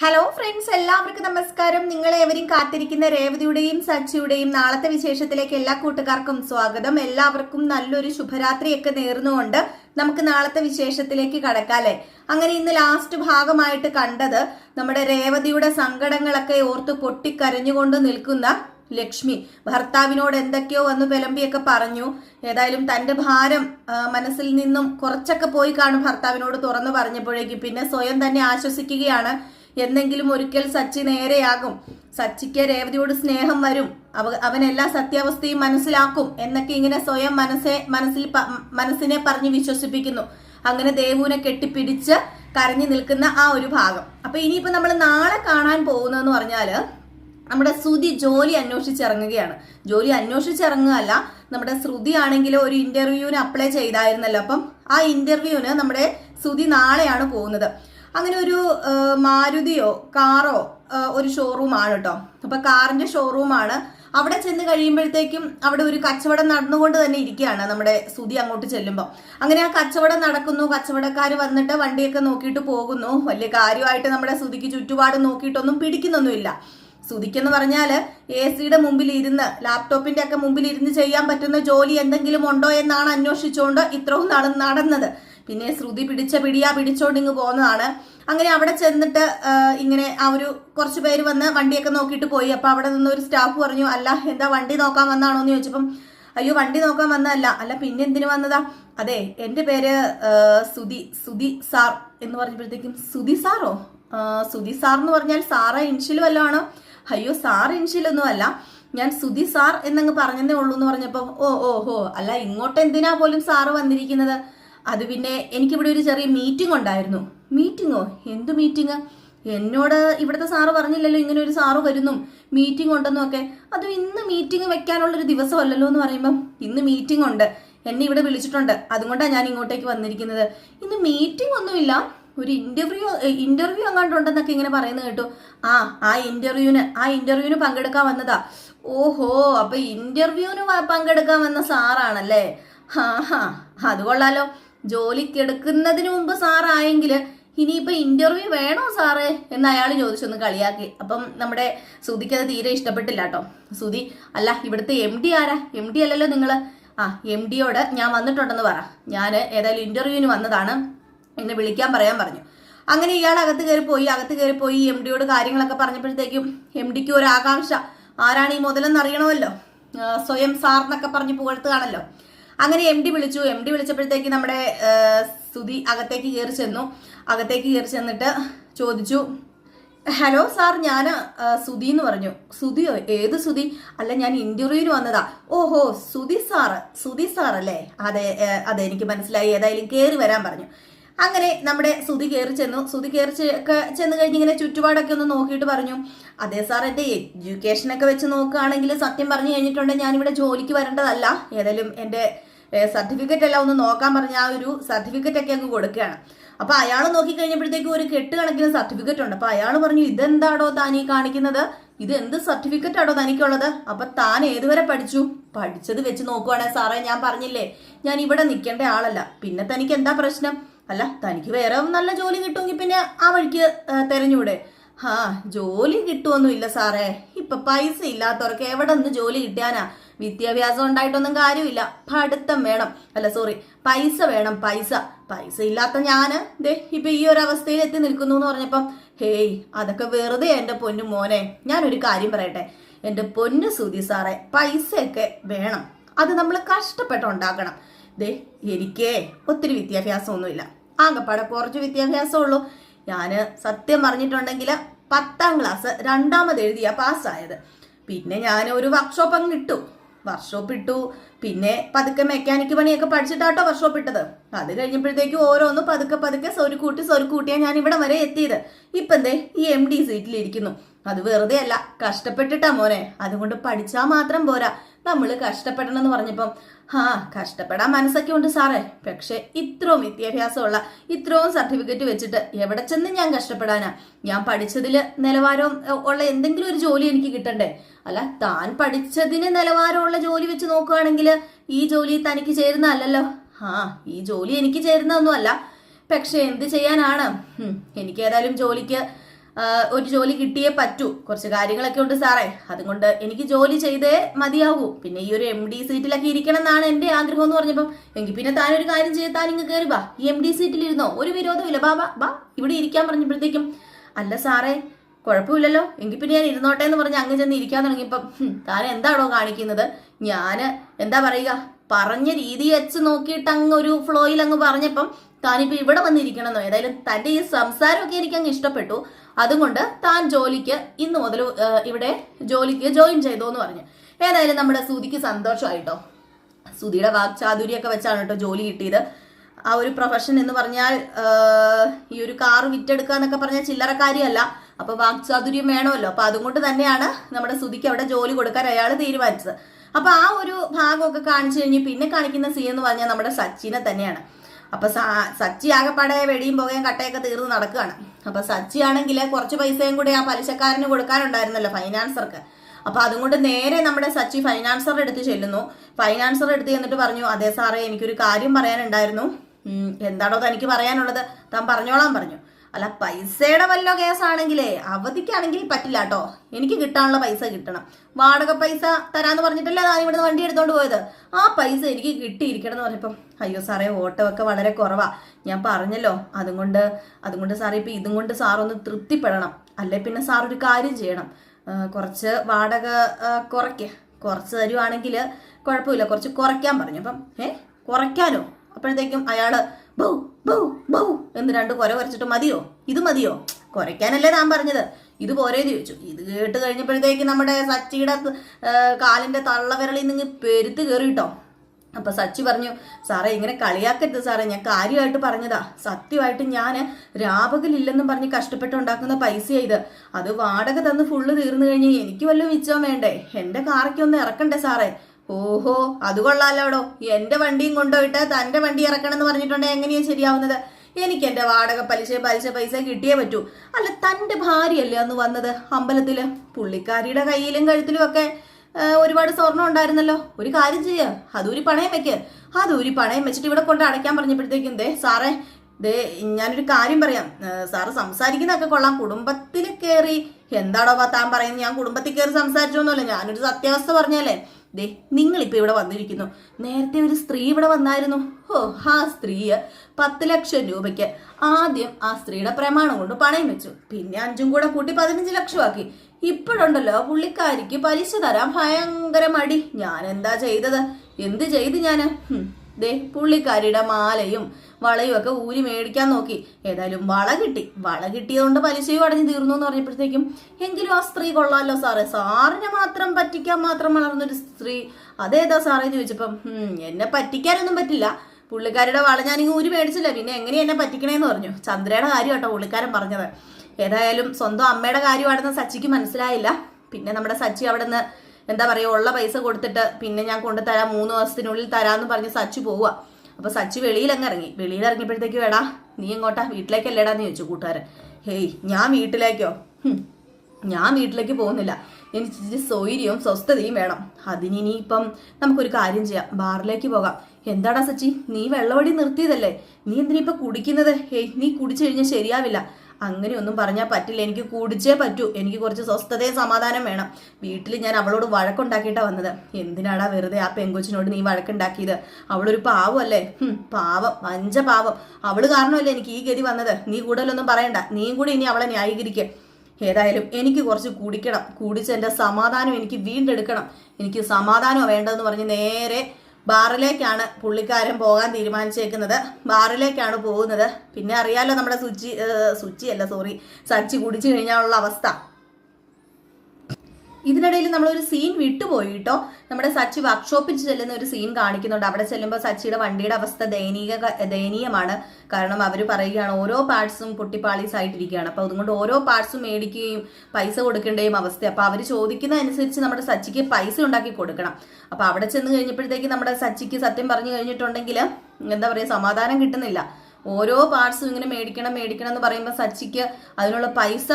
Hello friends എല്ലാവർക്കും നമസ്കാരം. നിങ്ങളേവരും കാത്തിരിക്കുന്ന രേവതിയുടെയും സച്ചിയുടെയും നാളത്തെ വിശേഷത്തിലേക്ക് എല്ലാ കൂട്ടുകാർക്കും സ്വാഗതം. എല്ലാവർക്കും നല്ലൊരു ശുഭരാത്രിയൊക്കെ നേർന്നുകൊണ്ട് നമുക്ക് നാളത്തെ വിശേഷത്തിലേക്ക് കടക്കാല്ലേ അങ്ങനെ ഇന്ന് ലാസ്റ്റ് ഭാഗമായിട്ട് കണ്ടത് നമ്മുടെ രേവതിയുടെ സങ്കടങ്ങളൊക്കെ ഓർത്ത് പൊട്ടിക്കരഞ്ഞുകൊണ്ട് നിൽക്കുന്ന ലക്ഷ്മി. ഭർത്താവിനോട് എന്തൊക്കെയോ വന്ന് വിലമ്പിയൊക്കെ പറഞ്ഞു. ഏതായാലും തന്റെ ഭാരം മനസ്സിൽ നിന്നും കുറച്ചൊക്കെ പോയി കാണും ഭർത്താവിനോട് തുറന്നു പറഞ്ഞപ്പോഴേക്കും. പിന്നെ സ്വയം തന്നെ ആശ്വസിക്കുകയാണ്. എന്നെങ്കിലും ഒരിക്കൽ സച്ചി നേരെയാകും. സച്ചിക്ക് രേവതിയോട് സ്നേഹം വരും. അവ അവൻ എല്ലാ സത്യാവസ്ഥയും മനസ്സിലാക്കും എന്നൊക്കെ ഇങ്ങനെ സ്വയം മനസ്സെ മനസ്സിൽ മനസ്സിനെ പറഞ്ഞ് വിശ്വസിപ്പിക്കുന്നു. അങ്ങനെ ദേവുവിനെ കെട്ടിപ്പിടിച്ച് കരഞ്ഞു നിൽക്കുന്ന ആ ഒരു ഭാഗം. അപ്പൊ ഇനിയിപ്പോ നമ്മൾ നാളെ കാണാൻ പോകുന്നതെന്ന് പറഞ്ഞാൽ നമ്മുടെ ശ്രുതി ജോലി അന്വേഷിച്ചിറങ്ങുകയാണ്. ജോലി അന്വേഷിച്ചിറങ്ങുകയല്ല നമ്മുടെ ശ്രുതി ആണെങ്കിൽ ഒരു ഇന്റർവ്യൂവിന് അപ്ലൈ ചെയ്തായിരുന്നല്ലോ. അപ്പം ആ ഇന്റർവ്യൂവിന് നമ്മുടെ ശ്രുതി നാളെയാണ് പോകുന്നത്. അങ്ങനെ ഒരു മാരുതിയോ കാറോ ഒരു ഷോറൂമാണ് കേട്ടോ അപ്പൊ കാറിന്റെ ഷോറൂമാണ് അവിടെ ചെന്ന് കഴിയുമ്പോഴത്തേക്കും അവിടെ ഒരു കച്ചവടം നടന്നുകൊണ്ട് തന്നെ ഇരിക്കുകയാണ് നമ്മുടെ സുതി അങ്ങോട്ട് ചെല്ലുമ്പോൾ അങ്ങനെ ആ കച്ചവടം നടക്കുന്നു കച്ചവടക്കാർ വന്നിട്ട് വണ്ടിയൊക്കെ നോക്കിയിട്ട് പോകുന്നു. വലിയ കാര്യമായിട്ട് നമ്മുടെ സുതിക്ക് ചുറ്റുപാട് നോക്കിയിട്ടൊന്നും പിടിക്കുന്നൊന്നുമില്ല. സുതിക്കെന്ന് പറഞ്ഞാൽ എ സിയുടെ മുമ്പിൽ ഇരുന്ന് ലാപ്ടോപ്പിന്റെ ഒക്കെ മുമ്പിൽ ഇരുന്ന് ചെയ്യാൻ പറ്റുന്ന ജോലി എന്തെങ്കിലും ഉണ്ടോ എന്നാണ് അന്വേഷിച്ചുകൊണ്ട് ഇത്രയും നടന്നത്. പിന്നെ ശ്രുതി പിടിച്ച പിടിയാ പിടിച്ചോണ്ട് ഇങ്ങ് പോകുന്നതാണ് അങ്ങനെ അവിടെ ചെന്നിട്ട് ഇങ്ങനെ ആ ഒരു കുറച്ച് പേര് വന്ന് വണ്ടിയൊക്കെ നോക്കിയിട്ട് പോയി. അപ്പൊ അവിടെ നിന്ന് ഒരു സ്റ്റാഫ് പറഞ്ഞു അല്ല എന്താ വണ്ടി നോക്കാൻ വന്നാണോ എന്ന് ചോദിച്ചപ്പം അയ്യോ വണ്ടി നോക്കാൻ വന്നതല്ല. അല്ല പിന്നെ എന്തിനു വന്നതാ? അതെ എന്റെ പേര് സുതി സുധി സാർ എന്ന് പറഞ്ഞപ്പോഴത്തേക്കും സുധി സാറോ? സുതി സാർ എന്ന് പറഞ്ഞാൽ സാറ ഇൻഷിൽ വല്ലതും ആണോ അയ്യോ സാർ ഇൻഷിലൊന്നും അല്ല. ഞാൻ സുധി സാർ എന്നങ്ങ് പറഞ്ഞതേ ഉള്ളൂ എന്ന് പറഞ്ഞപ്പോൾ ഓ ഓ ഹോ അല്ല ഇങ്ങോട്ട് എന്തിനാ പോലും സാറ് വന്നിരിക്കുന്നത്? അത് പിന്നെ എനിക്കിവിടെ ഒരു ചെറിയ മീറ്റിംഗ് ഉണ്ടായിരുന്നു. മീറ്റിങ്ങോ എന്ത് മീറ്റിംഗ് എന്നോട് ഇവിടുത്തെ സാറ് പറഞ്ഞില്ലല്ലോ ഇങ്ങനെ ഒരു സാറ് വരുന്നു. മീറ്റിംഗ് ഉണ്ടെന്നും ഒക്കെ. അതും ഇന്ന് മീറ്റിംഗ് വെക്കാനുള്ളൊരു ദിവസമല്ലല്ലോ എന്ന് പറയുമ്പം ഇന്ന് മീറ്റിംഗ് ഉണ്ട്. എന്നെ ഇവിടെ വിളിച്ചിട്ടുണ്ട്. അതുകൊണ്ടാണ് ഞാൻ ഇങ്ങോട്ടേക്ക് വന്നിരിക്കുന്നത്. ഇന്ന് മീറ്റിംഗ് ഒന്നുമില്ല. ഒരു ഇന്റർവ്യൂ ഇന്റർവ്യൂ അങ്ങാണ്ടുണ്ടെന്നൊക്കെ ഇങ്ങനെ പറയുന്നത് കേട്ടു. ആ ആ ഇന്റർവ്യൂവിന് ആ ഇന്റർവ്യൂവിന് പങ്കെടുക്കാൻ വന്നതാ. ഓഹോ അപ്പൊ ഇന്റർവ്യൂവിന് പങ്കെടുക്കാൻ വന്ന സാറാണല്ലേ? ഹാ ഹാ. അത് കൊള്ളാലോ. ജോലിക്ക് എടുക്കുന്നതിന് മുമ്പ് സാറായെങ്കിൽ ഇനിയിപ്പോ ഇന്റർവ്യൂ വേണോ സാറേ? എന്ന് അയാൾ ചോദിച്ചൊന്ന് കളിയാക്കി. അപ്പം നമ്മുടെ സുധിക്ക് അത് തീരെ ഇഷ്ടപ്പെട്ടില്ല കേട്ടോ സുധി അല്ല ഇവിടുത്തെ എം ഡി ആരാ? എം ഡി അല്ലല്ലോ നിങ്ങൾ. ആ എം ഡിയോട് ഞാൻ വന്നിട്ടുണ്ടെന്ന് പറ. ഞാൻ ഏതായാലും ഇന്റർവ്യൂവിന് വന്നതാണ്. എന്നെ വിളിക്കാൻ പറയാൻ പറഞ്ഞു. അങ്ങനെ ഇയാൾ അകത്ത് കയറി പോയി. അകത്ത് കയറി പോയി എം ഡിയോട് കാര്യങ്ങളൊക്കെ പറഞ്ഞപ്പോഴത്തേക്കും എം ഡിക്ക് ഒരു ആകാംക്ഷ. ആരാണ് ഈ മുതലെന്ന് അറിയണമല്ലോ? സ്വയം സാർ എന്നൊക്കെ പറഞ്ഞ് പുകഴ്ത്തുകയാണല്ലോ. അങ്ങനെ എം ഡി വിളിച്ചു. എം ഡി വിളിച്ചപ്പോഴത്തേക്ക് നമ്മുടെ സ്തുതി അകത്തേക്ക് കയറി ചെന്നു. അകത്തേക്ക് കയറി ചെന്നിട്ട് ചോദിച്ചു ഹലോ സാർ ഞാൻ സുധി എന്ന് പറഞ്ഞു. സുധിയോ ഏത് സുധി? അല്ല ഞാൻ ഇന്റർവ്യൂവിന് വന്നതാ. ഓഹോ സുധി സാറ് സുധി സാർ അല്ലേ? അതെ അതെ എനിക്ക് മനസ്സിലായി. ഏതായാലും കയറി വരാൻ പറഞ്ഞു. അങ്ങനെ നമ്മുടെ സുധി കയറി ചെന്നു. സുധി കയറി ചെന്ന് കഴിഞ്ഞ് ഇങ്ങനെ ചുറ്റുപാടൊക്കെ ഒന്ന് നോക്കിയിട്ട് പറഞ്ഞു. അതെ സാർ എന്റെ എഡ്യൂക്കേഷനൊക്കെ വെച്ച് നോക്കുകയാണെങ്കിൽ സത്യം പറഞ്ഞു കഴിഞ്ഞിട്ടുണ്ടെങ്കിൽ ഞാനിവിടെ ജോലിക്ക് വരേണ്ടതല്ല. ഏതായാലും എന്റെ സർട്ടിഫിക്കറ്റ് എല്ലാം ഒന്ന് നോക്കാൻ പറഞ്ഞ ആ ഒരു സർട്ടിഫിക്കറ്റ് ഒക്കെ അങ്ങ് കൊടുക്കുകയാണ്. അപ്പൊ അയാൾ നോക്കി കഴിഞ്ഞപ്പോഴത്തേക്കും ഒരു കെട്ട് കണക്കിന് സർട്ടിഫിക്കറ്റ് ഉണ്ട്. അപ്പൊ അയാൾ പറഞ്ഞു ഇതെന്താടോ താൻ ഈ കാണിക്കുന്നത്? ഇത് എന്ത് സർട്ടിഫിക്കറ്റ് ആണോ തനിക്കുള്ളത് അപ്പൊ താൻ ഏതുവരെ പഠിച്ചു? പഠിച്ചത് വെച്ച് നോക്കുവാണെ. സാറേ ഞാൻ പറഞ്ഞില്ലേ ഞാൻ ഇവിടെ നിൽക്കേണ്ട ആളല്ല. പിന്നെ തനിക്ക് എന്താ പ്രശ്നം? അല്ല തനിക്ക് വേറെ നല്ല ജോലി കിട്ടുമെങ്കിൽ പിന്നെ ആ വഴിക്ക് തെരഞ്ഞൂടെ. ആ ജോലി കിട്ടുമൊന്നുമില്ല സാറേ. ഇപ്പൊ പൈസ ഇല്ലാത്തവർക്ക് എവിടെ നിന്ന് ജോലി കിട്ടാനാ വിദ്യാഭ്യാസം ഉണ്ടായിട്ടൊന്നും കാര്യമില്ല. പഠിത്തം വേണം. അല്ല സോറി പൈസ വേണം. പൈസ. പൈസ ഇല്ലാത്ത ഞാൻ ദേ ഇപ്പൊ ഈ ഒരു അവസ്ഥയിൽ എത്തി നിൽക്കുന്നു എന്ന് പറഞ്ഞപ്പം ഹേയ് അതൊക്കെ വെറുതെ എന്റെ പൊന്നു മോനെ. ഞാനൊരു കാര്യം പറയട്ടെ. എന്റെ പൊന്നു സുധി സാറേ പൈസയൊക്കെ വേണം. അത് നമ്മൾ കഷ്ടപ്പെട്ടുണ്ടാക്കണം. ദേ എനിക്കേ ഒത്തിരി വിദ്യാഭ്യാസമൊന്നുമില്ല. ആകപ്പാടെ കുറച്ച് വിദ്യാഭ്യാസമുള്ളൂ. ഞാൻ സത്യം പറഞ്ഞിട്ടുണ്ടെങ്കിൽ പത്താം ക്ലാസ് രണ്ടാമത് എഴുതിയ പാസ്സായത്. പിന്നെ ഞാൻ ഒരു വർക്ക്ഷോപ്പ് അങ്ങ് ഇട്ടു. വർക്ക്ഷോപ്പ് ഇട്ടു. പിന്നെ പതുക്കെ മെക്കാനിക് പണിയൊക്കെ പഠിച്ചിട്ടാട്ടോ വർഷോപ്പ് ഇട്ടത്. അത് കഴിഞ്ഞപ്പോഴത്തേക്കും ഓരോന്ന് പതുക്കെ പതുക്കെ സ്വരുക്കൂട്ടി സ്വരുക്കൂട്ടിയാണ് ഞാൻ ഇവിടെ വരെ എത്തിയത്. ഇപ്പം എന്തേ? ഈ എം ഡി സീറ്റിലിരിക്കുന്നു അത് വെറുതെ അല്ല കഷ്ടപ്പെട്ടിട്ടാ മോനെ. അതുകൊണ്ട് പഠിച്ചാൽ മാത്രം പോരാ. നമ്മൾ കഷ്ടപ്പെടണം എന്ന് പറഞ്ഞപ്പം ഹാ കഷ്ടപ്പെടാൻ മനസ്സൊക്കെ ഉണ്ട് സാറേ. പക്ഷേ ഇത്രയും വിദ്യാഭ്യാസമുള്ള ഇത്രയും സർട്ടിഫിക്കറ്റ് വെച്ചിട്ട് എവിടെ ചെന്ന് ഞാൻ കഷ്ടപ്പെടാനാ? ഞാൻ പഠിച്ചതിൽ നിലവാരം ഉള്ള എന്തെങ്കിലും ഒരു ജോലി എനിക്ക് കിട്ടണ്ടേ? അല്ല താൻ പഠിച്ചതിന് നിലവാരമുള്ള ജോലി വെച്ച് നോക്കുകയാണെങ്കിൽ ഈ ജോലി തനിക്ക് ചേരുന്ന അല്ലല്ലോ ആ ഈ ജോലി എനിക്ക് ചേരുന്നതൊന്നും അല്ല പക്ഷെ എന്ത് ചെയ്യാനാണ്? എനിക്ക് ഏതായാലും ജോലിക്ക് ആ, ഒരു ജോലി കിട്ടിയേ പറ്റൂ. കുറച്ച് കാര്യങ്ങളൊക്കെ ഉണ്ട് സാറേ. അതുകൊണ്ട് എനിക്ക് ജോലി ചെയ്തേ മതിയാകൂ പിന്നെ ഈ ഒരു എം ഡി സീറ്റിലൊക്കെ ഇരിക്കണം എന്നാണ് എന്റെ ആഗ്രഹം എന്ന് പറഞ്ഞപ്പം എങ്കിൽ പിന്നെ താനൊരു കാര്യം ചെയ്ത് താൻ ഇങ്ങ് കയറി വാ. ഈ എം ഡി സീറ്റിൽ ഇരുന്നോ ഒരു വിരോധമില്ല. ബാബാ ബാ ഇവിടെ ഇരിക്കാൻ പറഞ്ഞപ്പോഴത്തേക്കും അല്ല സാറേ കുഴപ്പമില്ലല്ലോ. എങ്കിൽ പിന്നെ ഞാൻ ഇരുന്നോട്ടെ എന്ന് പറഞ്ഞ് അങ്ങ് ചെന്ന് ഇരിക്കാൻ തുടങ്ങിയപ്പം താൻ എന്താണോ കാണിക്കുന്നത്? ഞാൻ എന്താ പറയുക? പറഞ്ഞ രീതി വെച്ച് നോക്കിയിട്ട് അങ്ങ് ഒരു ഫ്ലോയിൽ അങ്ങ് പറഞ്ഞപ്പം താനിപ്പോ ഇവിടെ വന്നിരിക്കണമെന്നോ? ഏതായാലും തന്റെ ഈ സംസാരമൊക്കെ എനിക്ക് അങ്ങ് ഇഷ്ടപ്പെട്ടു. അതുകൊണ്ട് താൻ ജോലിക്ക് ഇന്ന് മുതൽ ഇവിടെ ജോലിക്ക് ജോയിൻ ചെയ്തോ എന്ന് പറഞ്ഞു. ഏതായാലും നമ്മുടെ സുതിക്ക് സന്തോഷമായിട്ടോ. സുതിയുടെ വാക്ചാതുര്യമൊക്കെ വെച്ചാണ് കേട്ടോ ജോലി കിട്ടിയത്. ആ ഒരു പ്രൊഫഷൻ എന്ന് പറഞ്ഞാൽ ഈ ഒരു കാർ വിറ്റെടുക്കുക എന്നൊക്കെ പറഞ്ഞാൽ ചില്ലറ കാര്യമല്ല. അപ്പൊ വാക്ചാതുര്യം വേണമല്ലോ. അപ്പൊ അതുകൊണ്ട് തന്നെയാണ് നമ്മുടെ സുതിക്ക് അവിടെ ജോലി കൊടുക്കാൻ അയാൾ തീരുമാനിച്ചത്. അപ്പൊ ആ ഒരു ഭാഗമൊക്കെ കാണിച്ചു കഴിഞ്ഞ് പിന്നെ കാണിക്കുന്ന സീൻ എന്ന് പറഞ്ഞാൽ നമ്മുടെ സച്ചിനെ തന്നെയാണ്. അപ്പൊ സ- സച്ചി ആകെപ്പാടെ വെടിയും പുകയും കട്ടയൊക്കെ തീർന്ന് നടക്കുകയാണ്. അപ്പൊ സച്ചി ആണെങ്കിൽ കുറച്ച് പൈസയും കൂടി ആ പലിശക്കാരന് കൊടുക്കാനുണ്ടായിരുന്നല്ലോ ഫൈനാൻസർക്ക് അപ്പൊ അതുകൊണ്ട് നേരെ നമ്മുടെ സച്ചി ഫൈനാൻസറുടെ അടുത്ത് ചെല്ലുന്നു. ഫൈനാൻസറുടെ അടുത്ത് ചെന്നിട്ട് പറഞ്ഞു അതേ സാറേ എനിക്കൊരു കാര്യം പറയാനുണ്ടായിരുന്നു. എന്താണോ തനിക്ക് പറയാനുള്ളത്? താൻ പറഞ്ഞോളാൻ പറഞ്ഞു. അല്ല പൈസയുടെ വല്ല കേസാണെങ്കിലേ അവധിക്കാണെങ്കിൽ പറ്റില്ല കേട്ടോ എനിക്ക് കിട്ടാനുള്ള പൈസ കിട്ടണം. വാടക പൈസ തരാന്ന് പറഞ്ഞിട്ടല്ലേ ഞാൻ ഇവിടുന്ന് വണ്ടി എടുത്തോണ്ട് പോയത്? ആ പൈസ എനിക്ക് കിട്ടിയിരിക്കണം എന്ന് പറഞ്ഞപ്പം അയ്യോ സാറേ ഓട്ടമൊക്കെ വളരെ കുറവാ. ഞാൻ പറഞ്ഞല്ലോ അതുകൊണ്ട് അതുകൊണ്ട് സാറേ ഇപ്പൊ ഇതും കൊണ്ട് സാറൊന്ന് തൃപ്തിപ്പെടണം. അല്ലെ പിന്നെ സാർ ഒരു കാര്യം ചെയ്യണം. കുറച്ച് വാടക കുറയ്ക്ക. കുറച്ച് തരുവാണെങ്കിൽ കുഴപ്പമില്ല കുറച്ച് കുറയ്ക്കാൻ പറഞ്ഞു. അപ്പം ഏ കുറയ്ക്കാനോ അപ്പോഴത്തേക്കും അയാൾ ബൗ ബൗ ബൗ എന്ന് രണ്ട് കുര കുറച്ചിട്ട് മതിയോ? ഇത് മതിയോ? കുറയ്ക്കാനല്ലേ താൻ പറഞ്ഞത്. ഇത് പോരേ ചോദിച്ചു. ഇത് കേട്ട് കഴിഞ്ഞപ്പോഴത്തേക്ക് നമ്മുടെ സച്ചിയുടെ കാലിന്റെ തള്ളവിരളിൽ നിന്ന് പെരുത്ത് കയറിട്ടോ അപ്പൊ സച്ചി പറഞ്ഞു സാറേ ഇങ്ങനെ കളിയാക്കരുത് സാറേ. ഞാൻ കാര്യമായിട്ട് പറഞ്ഞതാ. സത്യമായിട്ട് ഞാൻ രാപകലില്ലെന്നും പറഞ്ഞ് കഷ്ടപ്പെട്ടുണ്ടാക്കുന്ന പൈസ ഇത്. അത് വാടക തന്ന് ഫുള്ള് തീർന്നു കഴിഞ്ഞ് എനിക്ക് വല്ലതും മിച്ചം വേണ്ടേ? എന്റെ കാറൊക്കെ ഒന്ന് ഇറക്കണ്ടേ സാറേ? ഓഹോ അത് കൊള്ളാലോടോ എന്റെ വണ്ടിയും കൊണ്ടുപോയിട്ട് തന്റെ വണ്ടി ഇറക്കണം എന്ന് പറഞ്ഞിട്ടുണ്ടെങ്കിൽ എങ്ങനെയാ ശരിയാവുന്നത്? എനിക്ക് എന്റെ വാടക പലിശ പലിശ പൈസ കിട്ടിയേ പറ്റൂ. അല്ല തന്റെ ഭാര്യയല്ലേ അന്ന് വന്നത് അമ്പലത്തിൽ? പുള്ളിക്കാരിയുടെ കയ്യിലും കഴുത്തിലും ഒക്കെ ഒരുപാട് സ്വർണം ഉണ്ടായിരുന്നല്ലോ. ഒരു കാര്യം ചെയ്യ. അതൊരു പണയം വെക്ക്. അതൊരു പണയം വെച്ചിട്ട് ഇവിടെ കൊണ്ട് അടയ്ക്കാൻ പറഞ്ഞപ്പോഴത്തേക്കും ദേ സാറേ ദേ ഞാനൊരു കാര്യം പറയാം. സാറ് സംസാരിക്കുന്നതൊക്കെ കൊള്ളാം. കുടുംബത്തിൽ കയറി എന്താണോ പാ താൻ പറയുന്നത്? ഞാൻ കുടുംബത്തിൽ കയറി സംസാരിച്ചൊന്നുമല്ല. ഞാനൊരു സത്യാവസ്ഥ പറഞ്ഞാലേ ദേ നിങ്ങളിപ്പോൾ ഇവിടെ വന്നിരിക്കുന്നു. നേരത്തെ ഒരു സ്ത്രീ ഇവിടെ വന്നായിരുന്നു. ഓ ആ സ്ത്രീ പത്ത് ലക്ഷം രൂപയ്ക്ക് ആദ്യം ആ സ്ത്രീയുടെ പ്രമാണം കൊണ്ട് പണയം വെച്ചു. പിന്നെ അഞ്ചും കൂടെ കൂട്ടി പതിനഞ്ച് ലക്ഷമാക്കി. ഇപ്പോഴുണ്ടല്ലോ പുള്ളിക്കാരിക്ക് പലിശ തരാൻ ഭയങ്കര മടി. ഞാൻ എന്താ ചെയ്തത്? എന്ത് ചെയ്ത് ഞാൻ ദേ പുള്ളിക്കാരിയുടെ മാലയും വളയും ഒക്കെ ഊരി മേടിക്കാൻ നോക്കി. ഏതായാലും വള കിട്ടി. വള കിട്ടിയതുകൊണ്ട് പലിശയും അടഞ്ഞു തീർന്നു എന്ന് പറഞ്ഞപ്പോഴത്തേക്കും എങ്കിലും ആ സ്ത്രീ കൊള്ളാമല്ലോ സാറേ? സാറിനെ മാത്രം പറ്റിക്കാൻ മാത്രം വളർന്നൊരു സ്ത്രീ. അതേതാ സാറേ? എന്ന് ചോദിച്ചപ്പം "ഹും, എന്നെ പറ്റിക്കാനൊന്നും പറ്റില്ല. പുള്ളിക്കാരുടെ വള ഞാൻ ഇങ്ങ് ഊരി മേടിച്ചില്ല. പിന്നെ എങ്ങനെയാ എന്നെ പറ്റിക്കണേന്ന് പറഞ്ഞു. ചന്ദ്രയുടെ കാര്യം കേട്ടോ പുള്ളിക്കാരൻ പറഞ്ഞത്. ഏതായാലും സ്വന്തം അമ്മയുടെ കാര്യമാണെന്ന് സച്ചിക്ക് മനസ്സിലായില്ല. പിന്നെ നമ്മുടെ സച്ചി അവിടെ എന്താ പറയുക ഉള്ള പൈസ കൊടുത്തിട്ട് പിന്നെ ഞാൻ കൊണ്ടുതരാം മൂന്ന് ദിവസത്തിനുള്ളിൽ തരാമെന്ന് പറഞ്ഞ് സച്ചു പോവുക. അപ്പൊ സച്ചി വെളിയിലങ്ങ് ഇറങ്ങി. വെളിയിൽ ഇറങ്ങിയപ്പോഴത്തേക്ക് വേടാ നീ എങ്ങോട്ടാ? വീട്ടിലേക്കല്ലേടാന്ന് ചോദിച്ചു കൂട്ടുകാരൻ. ഹേയ് ഞാൻ വീട്ടിലേക്കോ? ഞാൻ വീട്ടിലേക്ക് പോകുന്നില്ല. എനിക്ക് സ്വൈര്യവും സ്വസ്ഥതയും വേണം. അതിനിപ്പം നമുക്കൊരു കാര്യം ചെയ്യാം. ബാറിലേക്ക് പോകാം. എന്താടാ സച്ചി? നീ വെള്ളവടി നിർത്തിയതല്ലേ? നീ എന്തിനാ ഇപ്പൊ കുടിക്കുന്നത്? ഹേയ് നീ കുടിച്ചു കഴിഞ്ഞാൽ ശരിയാവില്ല. അങ്ങനെയൊന്നും പറഞ്ഞാൽ പറ്റില്ല. എനിക്ക് കുടിച്ചേ പറ്റൂ. എനിക്ക് കുറച്ച് സ്വസ്ഥതയും സമാധാനം വേണം. വീട്ടിൽ ഞാൻ അവളോട് വഴക്കുണ്ടാക്കിയിട്ടാ വന്നത്. എന്തിനാടാ വെറുതെ ആ പെങ്കൊച്ചിനോട് നീ വഴക്കുണ്ടാക്കിയത്? അവളൊരു പാവമല്ലേ? പാവം. വഞ്ച പാവം. അവൾ കാരണമല്ലേ എനിക്ക് ഈ ഗതി വന്നത്? നീ കൂടുതലൊന്നും പറയണ്ട. നീയും കൂടി ഇനി അവളെ ന്യായീകരിക്കുക ഏതായാലും എനിക്ക് കുറച്ച് കുടിക്കണം. കുടിച്ച് എന്റെ സമാധാനം എനിക്ക് വീണ്ടെടുക്കണം. എനിക്ക് സമാധാനമാണ് വേണ്ടതെന്ന് പറഞ്ഞ് നേരെ ബാറിലേക്കാണ് പുള്ളിക്കാരൻ പോകാൻ തീരുമാനിച്ചേക്കുന്നത്. ബാറിലേക്കാണ് പോകുന്നത്. പിന്നെ അറിയാലോ നമ്മുടെ സുച്ചി സുച്ചി അല്ല സോറി സച്ചി കുടിച്ചു കഴിഞ്ഞാലുള്ള അവസ്ഥ. ഇതിനിടയിൽ നമ്മളൊരു സീൻ വിട്ടുപോയി കേട്ടോ നമ്മുടെ സച്ചി വർക്ക്ഷോപ്പിൽ ചെല്ലുന്ന ഒരു സീൻ കാണിക്കുന്നുണ്ട്. അവിടെ ചെല്ലുമ്പോൾ സച്ചിയുടെ വണ്ടിയുടെ അവസ്ഥ ദയനീയ ദയനീയമാണ്. കാരണം അവർ പറയുകയാണ് ഓരോ പാർട്സും പൊട്ടിപ്പാളീസ് ആയിട്ടിരിക്കുകയാണ് അപ്പോൾ അതുകൊണ്ട് ഓരോ പാർട്സും മേടിക്കുകയും പൈസ കൊടുക്കേണ്ടയും അവസ്ഥ. അപ്പോൾ അവർ ചോദിക്കുന്ന അനുസരിച്ച് നമ്മുടെ സച്ചിക്ക് പൈസ ഉണ്ടാക്കി കൊടുക്കണം. അപ്പോൾ അവിടെ ചെന്ന് കഴിഞ്ഞപ്പോഴത്തേക്ക് നമ്മുടെ സച്ചിക്ക് സത്യം പറഞ്ഞു കഴിഞ്ഞിട്ടുണ്ടെങ്കിൽ എന്താ പറയുക സമാധാനം കിട്ടുന്നില്ല. ഓരോ പാർട്സും ഇങ്ങനെ മേടിക്കണം മേടിക്കണം എന്ന് പറയുമ്പോൾ സച്ചിക്ക് അതിനുള്ള പൈസ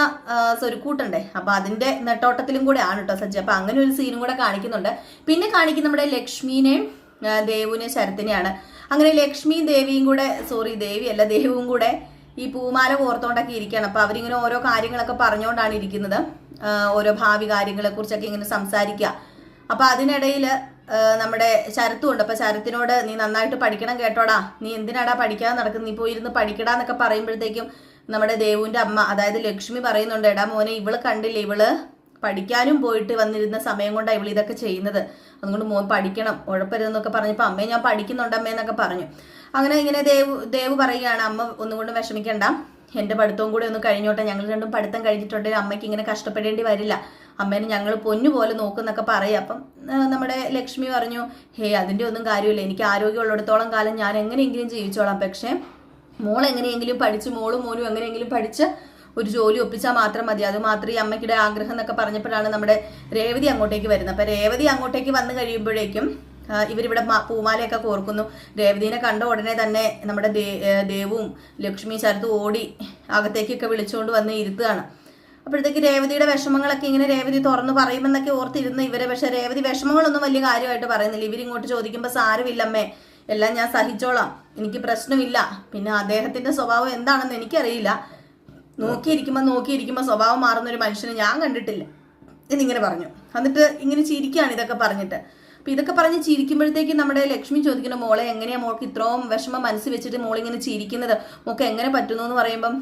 സ്വരുക്കൂട്ടണ്ടേ? അപ്പൊ അതിന്റെ നെട്ടോട്ടത്തിലും കൂടെ ആണ് കേട്ടോ സച്ചി. അപ്പൊ അങ്ങനെ ഒരു സീനും കൂടെ കാണിക്കുന്നുണ്ട്. പിന്നെ കാണിക്കുന്ന നമ്മുടെ ലക്ഷ്മീനെയും ദേവുവിനെ ശരത്തിനെയാണ്. അങ്ങനെ ലക്ഷ്മി ദേവിയും കൂടെ സോറി ദേവി അല്ല ദേവും കൂടെ ഈ പൂമാല ഓർത്തോണ്ടൊക്കെ ഇരിക്കുകയാണ് അപ്പൊ അവരിങ്ങനെ ഓരോ കാര്യങ്ങളൊക്കെ പറഞ്ഞുകൊണ്ടാണ് ഇരിക്കുന്നത്. ഓരോ ഭാവി കാര്യങ്ങളെ കുറിച്ചൊക്കെ ഇങ്ങനെ സംസാരിക്കുക അപ്പൊ അതിനിടയിൽ നമ്മുടെ ശരത്തും ഉണ്ട് അപ്പൊ ശരത്തിനോട് നീ നന്നായിട്ട് പഠിക്കണം കേട്ടോടാ. നീ എന്തിനാടാ പഠിക്കാതെ നടക്കുന്നത് നീ പോയിരുന്ന് പഠിക്കടാ പഠിക്കടാന്നൊക്കെ പറയുമ്പോഴത്തേക്കും നമ്മുടെ ദേവുവിന്റെ അമ്മ അതായത് ലക്ഷ്മി പറയുന്നുണ്ട് എടാ മോനെ ഇവൾ കണ്ടില്ല? ഇവൾ പഠിക്കാനും പോയിട്ട് വന്നിരുന്ന സമയം കൊണ്ടാണ് ഇവൾ ഇതൊക്കെ ചെയ്യുന്നത്. അതുകൊണ്ട് മോൻ പഠിക്കണം ഉഴപ്പരുതെന്നൊക്കെ പറഞ്ഞപ്പോൾ അമ്മയെ ഞാൻ പഠിക്കുന്നുണ്ട് അമ്മയെന്നൊക്കെ പറഞ്ഞു. അങ്ങനെ ഇങ്ങനെ ദേവ് ദേവ് പറയുകയാണ് അമ്മ ഒന്നും കൊണ്ടും വിഷമിക്കണ്ട. എന്റെ പഠിത്തവും കൂടെ ഒന്ന് കഴിഞ്ഞോട്ടെ. ഞങ്ങൾ രണ്ടും പഠിത്തം കഴിഞ്ഞിട്ടുണ്ടെങ്കിൽ അമ്മയ്ക്ക് ഇങ്ങനെ കഷ്ടപ്പെടേണ്ടി വരില്ല. അമ്മേനെ ഞങ്ങൾ പൊന്നു പോലെ നോക്കുന്നൊക്കെ പറയും. അപ്പം നമ്മുടെ ലക്ഷ്മി പറഞ്ഞു ഹേ അതിന്റെ ഒന്നും കാര്യമില്ല. എനിക്ക് ആരോഗ്യമുള്ളിടത്തോളം കാലം ഞാൻ എങ്ങനെയെങ്കിലും ജീവിച്ചോളാം. പക്ഷേ മോൾ എങ്ങനെയെങ്കിലും പഠിച്ച് മോളും മോനും എങ്ങനെയെങ്കിലും പഠിച്ച് ഒരു ജോലി ഒപ്പിച്ചാൽ മാത്രം മതി. അത് മാത്രം ഈ അമ്മയ്ക്കിടെ ആഗ്രഹം എന്നൊക്കെ പറഞ്ഞപ്പോഴാണ് നമ്മുടെ രേവതി അങ്ങോട്ടേക്ക് വരുന്നത്. അപ്പം രേവതി അങ്ങോട്ടേക്ക് വന്നു കഴിയുമ്പോഴേക്കും ഇവരിവിടെ പൂമാലയൊക്കെ കോർക്കുന്നു. രേവതിനെ കണ്ട ഉടനെ തന്നെ നമ്മുടെ ദേവും ലക്ഷ്മി ശരത്തും ഓടി അകത്തേക്കൊക്കെ വിളിച്ചുകൊണ്ട് വന്ന് ഇരുത്തുകയാണ്. അപ്പോഴത്തേക്ക് രേവതിയുടെ വിഷമങ്ങളൊക്കെ ഇങ്ങനെ രേവതി തുറന്ന് പറയുമെന്നൊക്കെ ഓർത്തിരുന്ന ഇവരെ. പക്ഷെ രേവതി വിഷമങ്ങളൊന്നും വലിയ കാര്യമായിട്ട് പറയുന്നില്ല. ഇവരിങ്ങോട്ട് ചോദിക്കുമ്പോൾ സാരമില്ലമ്മേ എല്ലാം ഞാൻ സഹിച്ചോളാം. എനിക്ക് പ്രശ്നമില്ല. പിന്നെ അദ്ദേഹത്തിന്റെ സ്വഭാവം എന്താണെന്ന് എനിക്കറിയില്ല. നോക്കിയിരിക്കുമ്പോൾ നോക്കിയിരിക്കുമ്പോൾ സ്വഭാവം മാറുന്ന ഒരു മനുഷ്യനെ ഞാൻ കണ്ടിട്ടില്ല. എന്നിങ്ങനെ പറഞ്ഞു. എന്നിട്ട് ഇങ്ങനെ ചിരിക്കുകയാണ് ഇതൊക്കെ പറഞ്ഞിട്ട്. അപ്പൊ ഇതൊക്കെ പറഞ്ഞ് ചിരിക്കുമ്പോഴത്തേക്ക് നമ്മുടെ ലക്ഷ്മി ചോദിക്കുന്ന മോളെ എങ്ങനെയാ മോൾക്ക് ഇത്രയും വിഷമം മനസ്സ് വെച്ചിട്ട് മോളിങ്ങനെ ചിരിക്കുന്നത്? മോക്ക് എങ്ങനെ പറ്റുന്നു എന്ന് പറയുമ്പം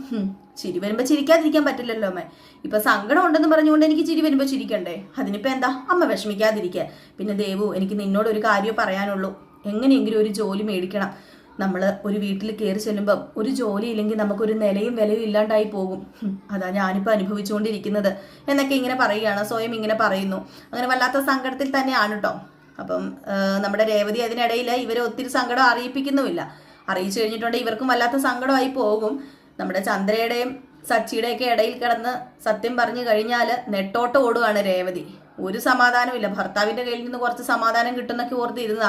ചിരി വരുമ്പോ ചിരിക്കാതിരിക്കാൻ പറ്റില്ലല്ലോ അമ്മ. ഇപ്പൊ സങ്കടം ഉണ്ടെന്ന് പറഞ്ഞുകൊണ്ട് എനിക്ക് ചിരി വരുമ്പോ ചിരിക്കണ്ടേ? അതിനിപ്പോ എന്താ? അമ്മ വിഷമിക്കാതിരിക്കുക പിന്നെ ദേവു എനിക്ക് നിന്നോട് ഒരു കാര്യം പറയാനുള്ളൂ. എങ്ങനെയെങ്കിലും ഒരു ജോലി മേടിക്കണം. നമ്മൾ ഒരു വീട്ടിൽ കയറി ചെല്ലുമ്പം ഒരു ജോലി ഇല്ലെങ്കിൽ നമുക്കൊരു നിലയും വിലയും ഇല്ലാണ്ടായി പോകും. അതാ ഞാനിപ്പോൾ അനുഭവിച്ചുകൊണ്ടിരിക്കുന്നത്. എന്നൊക്കെ ഇങ്ങനെ പറയുകയാണ് സ്വയം ഇങ്ങനെ പറയുന്നു. അങ്ങനെ വല്ലാത്ത സങ്കടത്തിൽ തന്നെയാണ് കേട്ടോ അപ്പം നമ്മുടെ രേവതി അതിനിടയിൽ ഇവരെ ഒത്തിരി സങ്കടം അറിയിപ്പിക്കുന്നുമില്ല. അറിയിച്ചു കഴിഞ്ഞിട്ടുണ്ടെങ്കിൽ ഇവർക്കും വല്ലാത്ത സങ്കടമായി പോകും. നമ്മുടെ ചന്ദ്രയുടെയും സച്ചിയുടെയൊക്കെ ഇടയിൽ കിടന്ന് സത്യം പറഞ്ഞു കഴിഞ്ഞാൽ നെട്ടോട്ട് ഓടുകയാണ് രേവതി. ഒരു സമാധാനമില്ല ഭർത്താവിന്റെ കയ്യിൽ നിന്ന് കുറച്ച് സമാധാനം കിട്ടുന്നൊക്കെ ഓർത്തിരുന്ന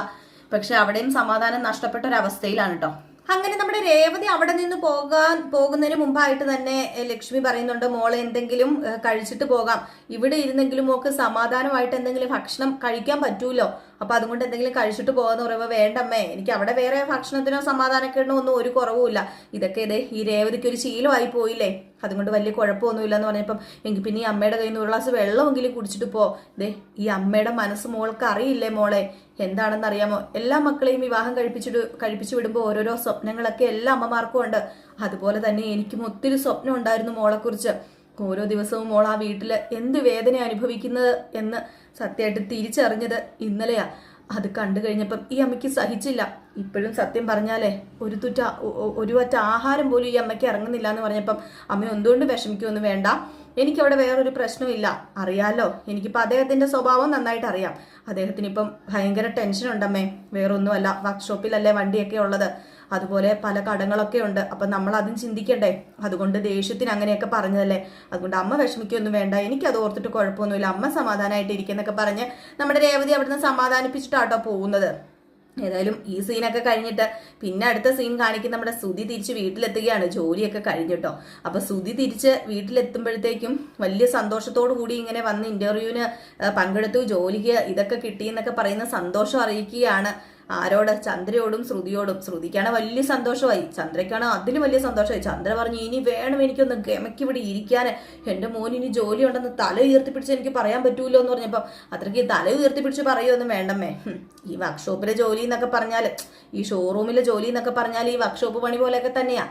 പക്ഷെ അവിടെയും സമാധാനം നഷ്ടപ്പെട്ട ഒരു അവസ്ഥയിലാണ് കേട്ടോ അങ്ങനെ നമ്മുടെ രേവതി അവിടെ നിന്ന് പോകാൻ പോകുന്നതിന് മുമ്പായിട്ട് തന്നെ ലക്ഷ്മി പറയുന്നുണ്ട് മോളെ എന്തെങ്കിലും കഴിച്ചിട്ട് പോകാം. ഇവിടെ ഇരുന്നെങ്കിലും മോക്ക് സമാധാനമായിട്ട് എന്തെങ്കിലും ഭക്ഷണം കഴിക്കാൻ പറ്റൂലോ? അപ്പൊ അതുകൊണ്ട് എന്തെങ്കിലും കഴിച്ചിട്ട് പോകാന്ന് പറയുമ്പോൾ വേണ്ടമ്മേ എനിക്ക് അവിടെ വേറെ ഭക്ഷണത്തിനോ സമാധാനക്കേടിനോ ഒന്നും ഒരു കുറവുമില്ല. ഇതൊക്കെ ഇതേ ഈ രേവതിക്ക് ഒരു ശീലമായി പോയില്ലേ? അതുകൊണ്ട് വലിയ കുഴപ്പമൊന്നുമില്ല എന്ന് പറഞ്ഞപ്പം എനിക്ക് പിന്നെ ഈ അമ്മയുടെ കയ്യിൽ നിന്ന് ഒരു ഗ്ലാസ് വെള്ളമെങ്കിലും കുടിച്ചിട്ട് പോ. ദേ ഈ അമ്മയുടെ മനസ്സ് മോൾക്ക് അറിയില്ലേ മോളെ? എന്താണെന്ന് അറിയാമോ എല്ലാ മക്കളെയും വിവാഹം കഴിപ്പിച്ചിട്ട് കഴിപ്പിച്ചു വിടുമ്പോൾ ഓരോരോ സ്വപ്നങ്ങളൊക്കെ എല്ലാ അമ്മമാർക്കും ഉണ്ട്. അതുപോലെ തന്നെ എനിക്കും ഒത്തിരി സ്വപ്നം ഉണ്ടായിരുന്നു മോളെക്കുറിച്ച്. ഓരോ ദിവസവും മോൾ ആ വീട്ടിൽ എന്ത് വേദന അനുഭവിക്കുന്നത് എന്ന് സത്യമായിട്ട് തിരിച്ചറിഞ്ഞത് ഇന്നലെയാ. അത് കണ്ടു കഴിഞ്ഞപ്പം ഈ അമ്മയ്ക്ക് സഹിച്ചില്ല. ഇപ്പോഴും സത്യം പറഞ്ഞാലേ ഒരു തുറ്റ ഒരു ഒറ്റ ആഹാരം പോലും ഈ അമ്മയ്ക്ക് ഇറങ്ങുന്നില്ല എന്ന് പറഞ്ഞപ്പം അമ്മ എന്തുകൊണ്ട് വിഷമിക്കുമെന്ന് വേണ്ട. എനിക്കവിടെ വേറൊരു പ്രശ്നമില്ല. അറിയാലോ എനിക്കിപ്പോൾ അദ്ദേഹത്തിന്റെ സ്വഭാവം നന്നായിട്ട് അറിയാം. അദ്ദേഹത്തിന് ഇപ്പം ഭയങ്കര ടെൻഷൻ ഉണ്ടമ്മേ. വേറൊന്നുമല്ല വർക്ക്ഷോപ്പിലല്ലേ വണ്ടിയൊക്കെ ഉള്ളത്. അതുപോലെ പല കടങ്ങളൊക്കെ ഉണ്ട്. അപ്പം നമ്മൾ അതും ചിന്തിക്കണ്ടേ? അതുകൊണ്ട് ദേഷ്യത്തിന് അങ്ങനെയൊക്കെ പറഞ്ഞതല്ലേ? അതുകൊണ്ട് അമ്മ വിഷമിക്കൊന്നും വേണ്ട. എനിക്ക് എനിക്കത് ഓർത്തിട്ട് കുഴപ്പമൊന്നുമില്ല. അമ്മ സമാധാനമായിട്ട് ഇരിക്കുന്നൊക്കെ പറഞ്ഞ് നമ്മുടെ രേവതി അവിടുന്ന് സമാധാനിപ്പിച്ചിട്ടാട്ടോ പോകുന്നത്. ഏതായാലും ഈ സീനൊക്കെ കഴിഞ്ഞിട്ട് പിന്നെ അടുത്ത സീൻ കാണിക്കുന്ന നമ്മുടെ സുതി തിരിച്ച് വീട്ടിലെത്തുകയാണ്. ജോലിയൊക്കെ കഴിഞ്ഞിട്ടോ അപ്പൊ സുതി തിരിച്ച് വീട്ടിലെത്തുമ്പോഴത്തേക്കും വലിയ സന്തോഷത്തോടു കൂടി ഇങ്ങനെ വന്ന് ഇന്റർവ്യൂവിന് പങ്കെടുത്തു. ജോലിക്ക് ഇതൊക്കെ കിട്ടി എന്നൊക്കെ പറയുന്ന സന്തോഷം അറിയിക്കുകയാണ്. ആരോട്? ചന്ദ്രയോടും ശ്രുതിയോടും. ശ്രുതിക്കാണ് വലിയ സന്തോഷമായി. ചന്ദ്രയ്ക്കാണ് അതിലും വലിയ സന്തോഷമായി. ചന്ദ്ര പറഞ്ഞു ഇനി വേണം എനിക്കൊന്ന് ഗമയ്ക്ക് ഇവിടെ ഇരിക്കാൻ. എന്റെ മോൻ ഇനി ജോലി ഉണ്ടെന്ന് തല ഉയർത്തിപ്പിടിച്ച് എനിക്ക് പറയാൻ പറ്റൂലോ എന്ന് പറഞ്ഞപ്പോൾ അത്രയ്ക്ക് തല ഉയർത്തിപ്പിടിച്ച് പറയുമൊന്നും വേണ്ടമ്മേ. ഈ വർക്ക്ഷോപ്പിലെ ജോലി എന്നൊക്കെ പറഞ്ഞാൽ ഈ ഷോറൂമിലെ ജോലി എന്നൊക്കെ പറഞ്ഞാൽ ഈ വർക്ക്ഷോപ്പ് പണി പോലെയൊക്കെ തന്നെയാ.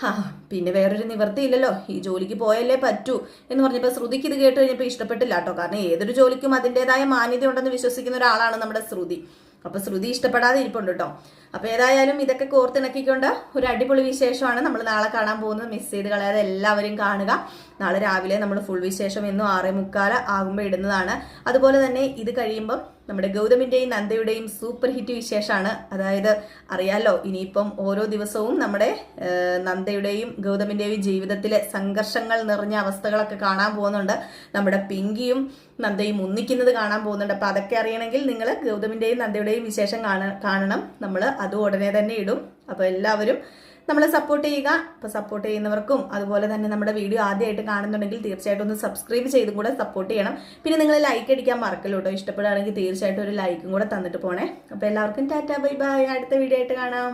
ഹാ പിന്നെ വേറൊരു നിവൃത്തിയില്ലല്ലോ. ഈ ജോലിക്ക് പോയല്ലേ പറ്റൂ എന്ന് പറഞ്ഞപ്പോൾ ശ്രുതിക്ക് ഇത് കേട്ട് കഴിഞ്ഞപ്പോൾ ഇഷ്ടപ്പെട്ടില്ല കേട്ടോ. കാരണം ഏതൊരു ജോലിക്കും അതിന്റെതായ മാന്യത ഉണ്ടെന്ന് വിശ്വസിക്കുന്ന ഒരാളാണ് നമ്മുടെ ശ്രുതി. അപ്പൊ ശ്രുതി ഇഷ്ടപ്പെടാതെ ഇരിപ്പുണ്ട് കേട്ടോ. അപ്പൊ ഏതായാലും ഇതൊക്കെ കോർത്തിണക്കിക്കൊണ്ട് ഒരു അടിപൊളി വിശേഷമാണ് നമ്മൾ നാളെ കാണാൻ പോകുന്നത്. മിസ് ചെയ്ത് കളയാതെ എല്ലാവരും കാണുക. നാളെ രാവിലെ നമ്മൾ ഫുൾ വിശേഷം എന്നും ആറേ മുക്കാൽ ആകുമ്പോൾ ഇടുന്നതാണ്. അതുപോലെ തന്നെ ഇത് കഴിയുമ്പം നമ്മുടെ ഗൗതമിന്റെയും നന്ദയുടെയും സൂപ്പർ ഹിറ്റ് വിശേഷമാണ് അതായത് അറിയാലോ ഇനിയിപ്പം ഓരോ ദിവസവും നമ്മുടെ നന്ദയുടെയും ഗൗതമിന്റെയും ജീവിതത്തിലെ സംഘർഷങ്ങൾ നിറഞ്ഞ അവസ്ഥകളൊക്കെ കാണാൻ പോകുന്നുണ്ട്. നമ്മുടെ പിങ്കിയും നന്ദയും ഒന്നിക്കുന്നത് കാണാൻ പോകുന്നുണ്ട്. അപ്പൊ അതൊക്കെ അറിയണമെങ്കിൽ നിങ്ങൾ ഗൗതമിന്റെയും നന്ദയുടെയും വിശേഷം കാണ- കാണണം. നമ്മൾ അത് ഉടനെ തന്നെ ഇടും. അപ്പോൾ എല്ലാവരും നമ്മളെ സപ്പോർട്ട് ചെയ്യുക. അപ്പോൾ സപ്പോർട്ട് ചെയ്യുന്നവർക്കും അതുപോലെ തന്നെ നമ്മുടെ വീഡിയോ ആദ്യമായിട്ട് കാണുന്നുണ്ടെങ്കിൽ തീർച്ചയായിട്ടും ഒന്ന് സബ്സ്ക്രൈബ് ചെയ്തും കൂടെ സപ്പോർട്ട് ചെയ്യണം. പിന്നെ നിങ്ങൾ ലൈക്ക് അടിക്കാൻ മറക്കല്ലോ കേട്ടോ. ഇഷ്ടപ്പെടുകയാണെങ്കിൽ തീർച്ചയായിട്ടും ഒരു ലൈക്കും കൂടെ തന്നിട്ട് പോണേ. അപ്പോൾ എല്ലാവർക്കും ടാറ്റ ബൈ ബൈ. അടുത്ത വീഡിയോ ആയിട്ട് കാണാം.